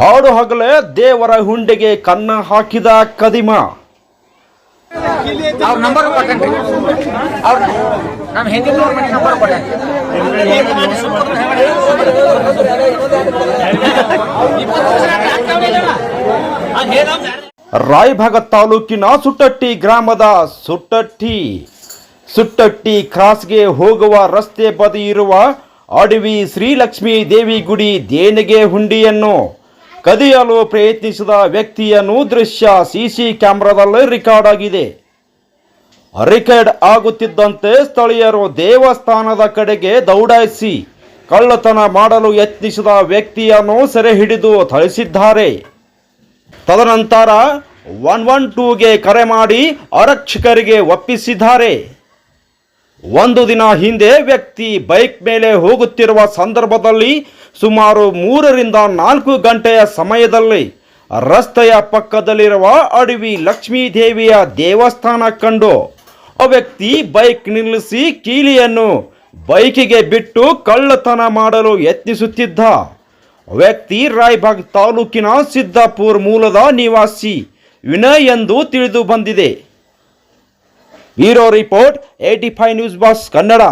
ಹಾಡು ಹಗಲೇ ದೇವರ ಹುಂಡೆಗೆ ಕನ್ನ ಹಾಕಿದ ಕದಿಮ. ಅವ್ರ ನಂಬರ್ ಕೊಟ್ಟೇನ್ರಿ ಅವ್ರ ನಮ್ಮ ಹೆಂಗಿನವ್ರ ಮನೆ ನಂಬರ್ ಕೊಟ್ಟೇನೆ ರಾಯಭಾಗ ತಾಲೂಕಿನ ಸುಟ್ಟಟ್ಟಿ ಗ್ರಾಮದ ಸುಟ್ಟಟ್ಟಿ. ಸುಟ್ಟಟ್ಟಿ ಕ್ರಾಸ್ಗೆ ಹೋಗುವ ರಸ್ತೆ ಬದಿ ಇರುವ ಅಡವಿ ಶ್ರೀಲಕ್ಷ್ಮೀ ದೇವಿ ಗುಡಿ ದೇಣಿಗೆ ಹುಂಡಿಯನ್ನು ಕದಿಯಲು ಪ್ರಯತ್ನಿಸಿದ ವ್ಯಕ್ತಿಯನ್ನು ದೃಶ್ಯ ಸಿಸಿ ಕ್ಯಾಮ್ರಾದಲ್ಲಿ ರೆಕಾರ್ಡ್ ಆಗಿದೆ. ರೆಕಾರ್ಡ್ ಆಗುತ್ತಿದ್ದಂತೆ ಸ್ಥಳೀಯರು ದೇವಸ್ಥಾನದ ಕಡೆಗೆ ದೌಡಾಯಿಸಿ ಕಳ್ಳತನ ಮಾಡಲು ಯತ್ನಿಸಿದ ವ್ಯಕ್ತಿಯನ್ನು ಸೆರೆ ಹಿಡಿದು ಥಳಿಸಿದ್ದಾರೆ. ತದನಂತರ ಒನ್ ಒನ್ ಟೂಗೆ ಕರೆ ಮಾಡಿ ಆರಕ್ಷಕರಿಗೆ ಒಪ್ಪಿಸಿದ್ದಾರೆ. ಒಂದು ದಿನ ಹಿಂದೆ ವ್ಯಕ್ತಿ ಬೈಕ್ ಮೇಲೆ ಹೋಗುತ್ತಿರುವ ಸಂದರ್ಭದಲ್ಲಿ ಸುಮಾರು ಮೂರರಿಂದ ನಾಲ್ಕು ಗಂಟೆಯ ಸಮಯದಲ್ಲಿ ರಸ್ತೆಯ ಪಕ್ಕದಲ್ಲಿರುವ ಅಡವಿ ಲಕ್ಷ್ಮೀ ದೇವಿಯ ದೇವಸ್ಥಾನ ಕಂಡು ಆ ವ್ಯಕ್ತಿ ಬೈಕ್ ನಿಲ್ಲಿಸಿ ಕೀಲಿಯನ್ನು ಬೈಕಿಗೆ ಬಿಟ್ಟು ಕಳ್ಳತನ ಮಾಡಲು ಯತ್ನಿಸುತ್ತಿದ್ದ. ವ್ಯಕ್ತಿ ರಾಯ್ಬಾಗ್ ತಾಲೂಕಿನ ಸಿದ್ದಾಪುರ್ ಮೂಲದ ನಿವಾಸಿ ವಿನಯ್ ಎಂದು ತಿಳಿದು ಬಂದಿದೆ. Bureau report AT five news boss Kannada.